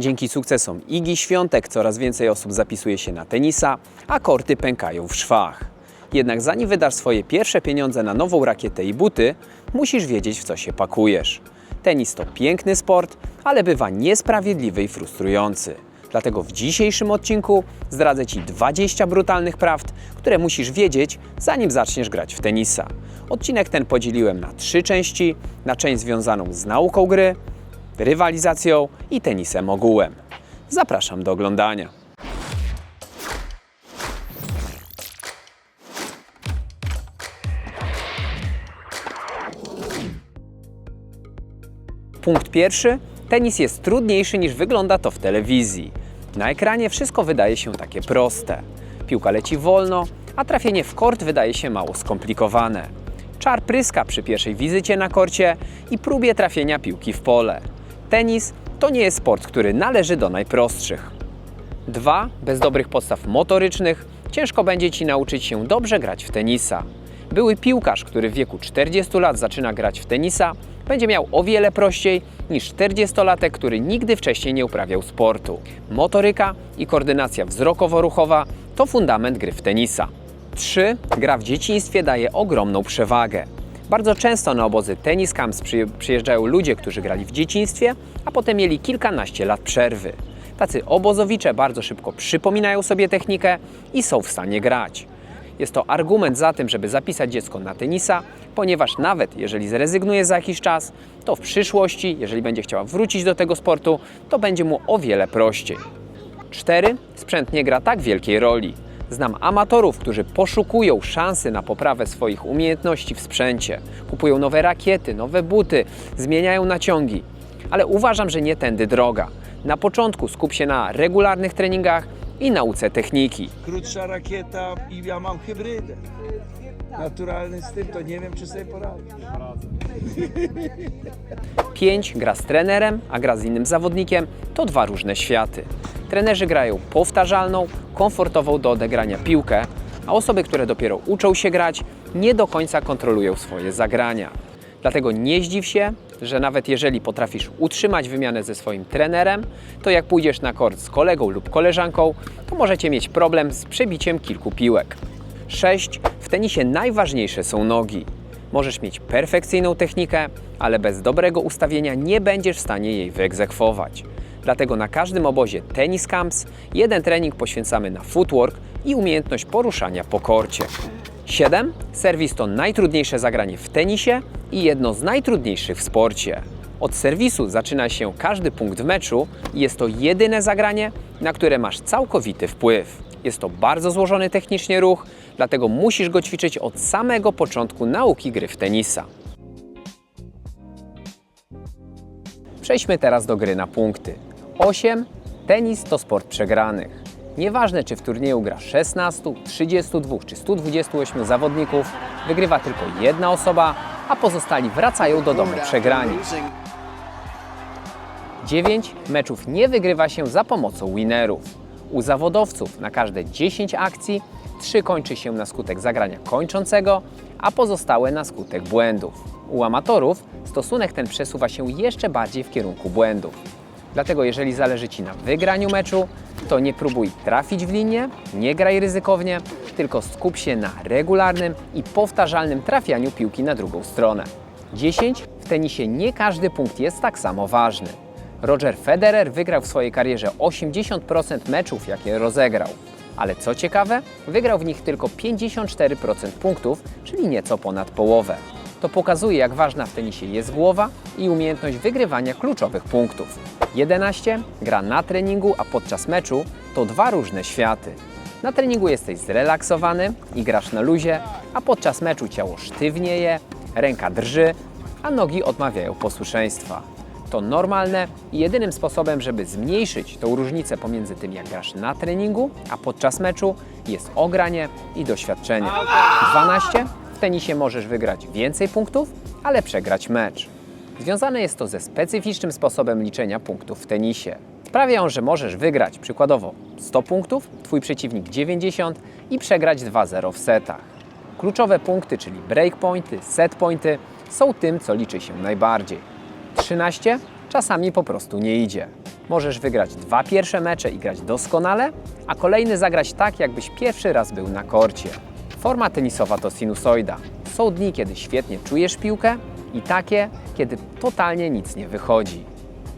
Dzięki sukcesom Igi Świątek coraz więcej osób zapisuje się na tenisa, a korty pękają w szwach. Jednak zanim wydasz swoje pierwsze pieniądze na nową rakietę i buty, musisz wiedzieć w co się pakujesz. Tenis to piękny sport, ale bywa niesprawiedliwy i frustrujący. Dlatego w dzisiejszym odcinku zdradzę Ci 20 brutalnych prawd, które musisz wiedzieć, zanim zaczniesz grać w tenisa. Odcinek ten podzieliłem na trzy części: na część związaną z nauką gry, rywalizacją i tenisem ogółem. Zapraszam do oglądania. Punkt pierwszy. Tenis jest trudniejszy niż wygląda to w telewizji. Na ekranie wszystko wydaje się takie proste. Piłka leci wolno, a trafienie w kort wydaje się mało skomplikowane. Czar pryska przy pierwszej wizycie na korcie i próbie trafienia piłki w pole. Tenis to nie jest sport, który należy do najprostszych. 2. Bez dobrych podstaw motorycznych ciężko będzie Ci nauczyć się dobrze grać w tenisa. Były piłkarz, który w wieku 40 lat zaczyna grać w tenisa, będzie miał o wiele prościej niż 40-latek, który nigdy wcześniej nie uprawiał sportu. Motoryka i koordynacja wzrokowo-ruchowa to fundament gry w tenisa. 3. Gra w dzieciństwie daje ogromną przewagę. Bardzo często na obozy Tennis Camps przy- przyjeżdżają ludzie, którzy grali w dzieciństwie, a potem mieli kilkanaście lat przerwy. Tacy obozowicze bardzo szybko przypominają sobie technikę i są w stanie grać. Jest to argument za tym, żeby zapisać dziecko na tenisa, ponieważ nawet jeżeli zrezygnuje za jakiś czas, to w przyszłości, jeżeli będzie chciała wrócić do tego sportu, to będzie mu o wiele prościej. 4. Sprzęt nie gra tak wielkiej roli. Znam amatorów, którzy poszukują szansy na poprawę swoich umiejętności w sprzęcie. Kupują nowe rakiety, nowe buty, zmieniają naciągi. Ale uważam, że nie tędy droga. Na początku skup się na regularnych treningach i nauce techniki. krótsza rakieta i ja mam hybrydę. Naturalny z tym, to nie wiem, czy sobie poradzę. 5 gra z trenerem, a gra z innym zawodnikiem to dwa różne światy. Trenerzy grają powtarzalną, komfortową do odegrania piłkę, a osoby, które dopiero uczą się grać, nie do końca kontrolują swoje zagrania. Dlatego nie zdziw się, że nawet jeżeli potrafisz utrzymać wymianę ze swoim trenerem, to jak pójdziesz na kort z kolegą lub koleżanką, to możecie mieć problem z przebiciem kilku piłek. 6. W tenisie najważniejsze są nogi. Możesz mieć perfekcyjną technikę, ale bez dobrego ustawienia nie będziesz w stanie jej wyegzekwować. Dlatego na każdym obozie Tennis Camps jeden trening poświęcamy na footwork i umiejętność poruszania po korcie. 7. Serwis to najtrudniejsze zagranie w tenisie i jedno z najtrudniejszych w sporcie. Od serwisu zaczyna się każdy punkt w meczu i jest to jedyne zagranie, na które masz całkowity wpływ. Jest to bardzo złożony technicznie ruch, dlatego musisz go ćwiczyć od samego początku nauki gry w tenisa. Przejdźmy teraz do gry na punkty. 8. Tenis to sport przegranych. Nieważne, czy w turnieju gra 16, 32 czy 128 zawodników, wygrywa tylko jedna osoba, a pozostali wracają do domu przegrani. 9 meczów nie wygrywa się za pomocą winerów. U zawodowców na każde 10 akcji 3 kończy się na skutek zagrania kończącego, a pozostałe na skutek błędów. U amatorów stosunek ten przesuwa się jeszcze bardziej w kierunku błędów. Dlatego jeżeli zależy Ci na wygraniu meczu, to nie próbuj trafić w linię, nie graj ryzykownie, tylko skup się na regularnym i powtarzalnym trafianiu piłki na drugą stronę. 10. W tenisie nie każdy punkt jest tak samo ważny. Roger Federer wygrał w swojej karierze 80% meczów, jakie rozegrał. Ale co ciekawe, wygrał w nich tylko 54% punktów, czyli nieco ponad połowę. To pokazuje, jak ważna w tenisie jest głowa i umiejętność wygrywania kluczowych punktów. 11. Gra na treningu, a podczas meczu to dwa różne światy. Na treningu jesteś zrelaksowany i grasz na luzie, a podczas meczu ciało sztywnieje, ręka drży, a nogi odmawiają posłuszeństwa. To normalne i jedynym sposobem, żeby zmniejszyć tą różnicę pomiędzy tym, jak grasz na treningu, a podczas meczu, jest ogranie i doświadczenie. 12. W tenisie możesz wygrać więcej punktów, ale przegrać mecz. Związane jest to ze specyficznym sposobem liczenia punktów w tenisie. Sprawia on, że możesz wygrać przykładowo 100 punktów, twój przeciwnik 90 i przegrać 2-0 w setach. Kluczowe punkty, czyli breakpointy, setpointy, są tym, co liczy się najbardziej. 13 czasami po prostu nie idzie. Możesz wygrać dwa pierwsze mecze i grać doskonale, a kolejny zagrać tak, jakbyś pierwszy raz był na korcie. Forma tenisowa to sinusoida. Są dni, kiedy świetnie czujesz piłkę i takie, kiedy totalnie nic nie wychodzi.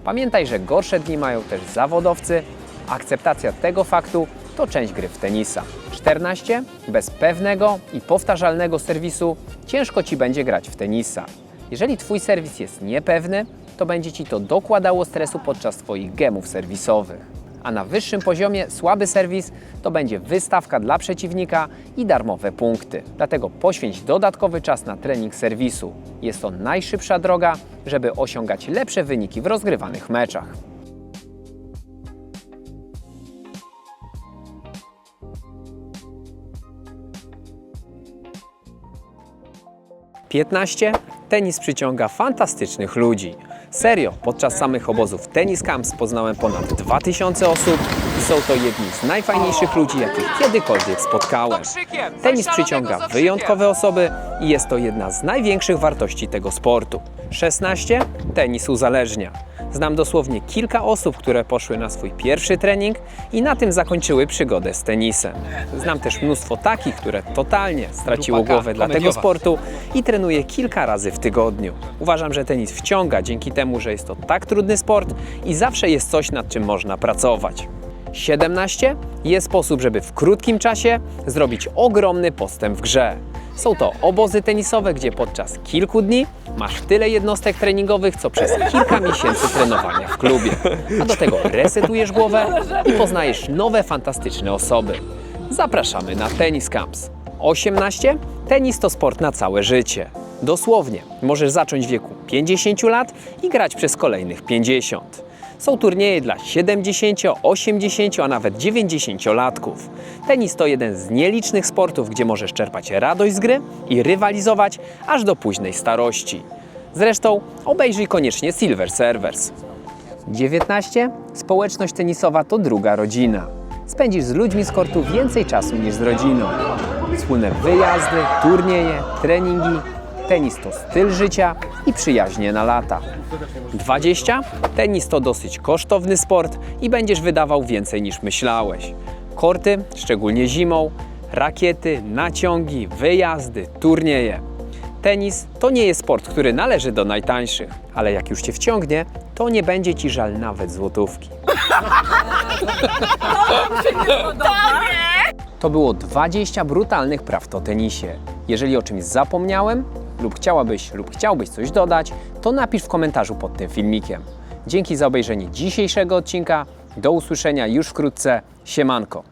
Pamiętaj, że gorsze dni mają też zawodowcy. Akceptacja tego faktu to część gry w tenisa. 14. Bez pewnego i powtarzalnego serwisu ciężko Ci będzie grać w tenisa. Jeżeli Twój serwis jest niepewny, to będzie Ci to dokładało stresu podczas Twoich gemów serwisowych. A na wyższym poziomie słaby serwis to będzie wystawka dla przeciwnika i darmowe punkty. Dlatego poświęć dodatkowy czas na trening serwisu. Jest to najszybsza droga, żeby osiągać lepsze wyniki w rozgrywanych meczach. Piętnaście. Tenis przyciąga fantastycznych ludzi. Serio, podczas samych obozów Tennis Camps poznałem ponad 2000 osób i są to jedni z najfajniejszych ludzi, jakich kiedykolwiek spotkałem. Tenis przyciąga wyjątkowe osoby i jest to jedna z największych wartości tego sportu. 16. Tenis uzależnia. Znam dosłownie kilka osób, które poszły na swój pierwszy trening i na tym zakończyły przygodę z tenisem. Znam też mnóstwo takich, które totalnie straciło głowę dla tego sportu i trenuje kilka razy w tygodniu. Uważam, że tenis wciąga dzięki temu, że jest to tak trudny sport i zawsze jest coś, nad czym można pracować. 17 jest sposób, żeby w krótkim czasie zrobić ogromny postęp w grze. Są to obozy tenisowe, gdzie podczas kilku dni masz tyle jednostek treningowych, co przez kilka miesięcy trenowania w klubie. A do tego resetujesz głowę i poznajesz nowe, fantastyczne osoby. Zapraszamy na Tennis Camps. 18. Tenis to sport na całe życie. Dosłownie, możesz zacząć w wieku 50 lat i grać przez kolejnych 50. Są turnieje dla 70, 80, a nawet 90-latków. Tenis to jeden z nielicznych sportów, gdzie możesz czerpać radość z gry i rywalizować aż do późnej starości. Zresztą obejrzyj koniecznie Silver Servers. 19. Społeczność tenisowa to druga rodzina. Spędzisz z ludźmi z kortu więcej czasu niż z rodziną. Wspólne wyjazdy, turnieje, treningi. Tenis to styl życia i przyjaźnie na lata. 20. Tenis to dosyć kosztowny sport i będziesz wydawał więcej niż myślałeś. Korty, szczególnie zimą, rakiety, naciągi, wyjazdy, turnieje. Tenis to nie jest sport, który należy do najtańszych, ale jak już cię wciągnie, to nie będzie ci żal nawet złotówki. To było 20 brutalnych prawd o tenisie. Jeżeli o czymś zapomniałem lub chciałabyś lub chciałbyś coś dodać, to napisz w komentarzu pod tym filmikiem. Dzięki za obejrzenie dzisiejszego odcinka. Do usłyszenia już wkrótce. Siemanko.